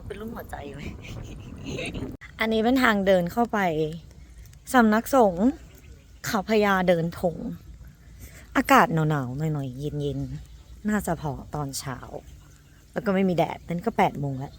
มเป็นรูปหัวใจไหมอันนี้เป็นทางเดินเข้าไปสำนักสงฆ์เขาพญาเดินถง อากาศหนาวๆหน่อยๆเย็นๆ น่าจะพอตอนเช้า แล้วก็ไม่มีแดดนั่นก็แปดโมงแล้ว